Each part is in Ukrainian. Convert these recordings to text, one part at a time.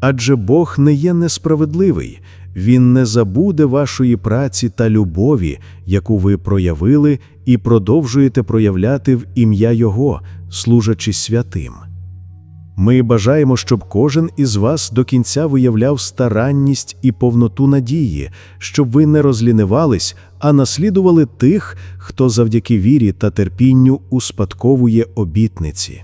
Адже Бог не є несправедливий, Він не забуде вашої праці та любові, яку ви проявили і продовжуєте проявляти в ім'я Його, служачи святим. Ми бажаємо, щоб кожен із вас до кінця виявляв старанність і повноту надії, щоб ви не розлінивались, а наслідували тих, хто завдяки вірі та терпінню успадковує обітниці.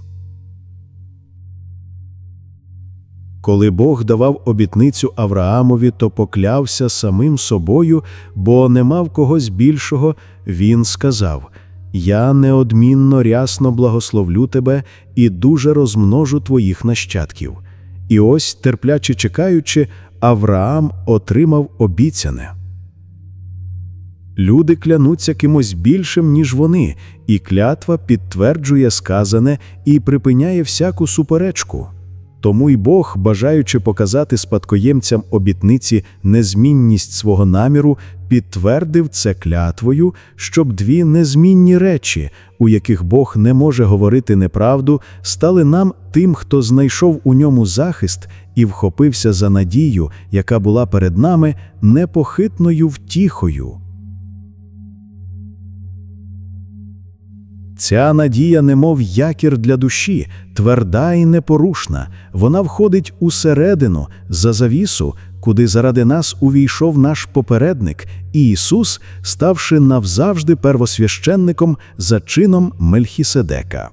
Коли Бог давав обітницю Авраамові, то поклявся самим собою, бо не мав когось більшого, він сказав: Я неодмінно рясно благословлю тебе і дуже розмножу твоїх нащадків. І ось, терпляче чекаючи, Авраам отримав обіцяне. Люди клянуться кимось більшим, ніж вони, і клятва підтверджує сказане і припиняє всяку суперечку. Тому й Бог, бажаючи показати спадкоємцям обітниці незмінність свого наміру, підтвердив це клятвою, щоб дві незмінні речі, у яких Бог не може говорити неправду, стали нам тим, хто знайшов у ньому захист і вхопився за надію, яка була перед нами непохитною втіхою. Ця надія, немов якір для душі, тверда і непорушна, вона входить усередину, за завісу, куди заради нас увійшов наш попередник, Ісус, ставши навзавжди первосвященником за чином Мельхіседека.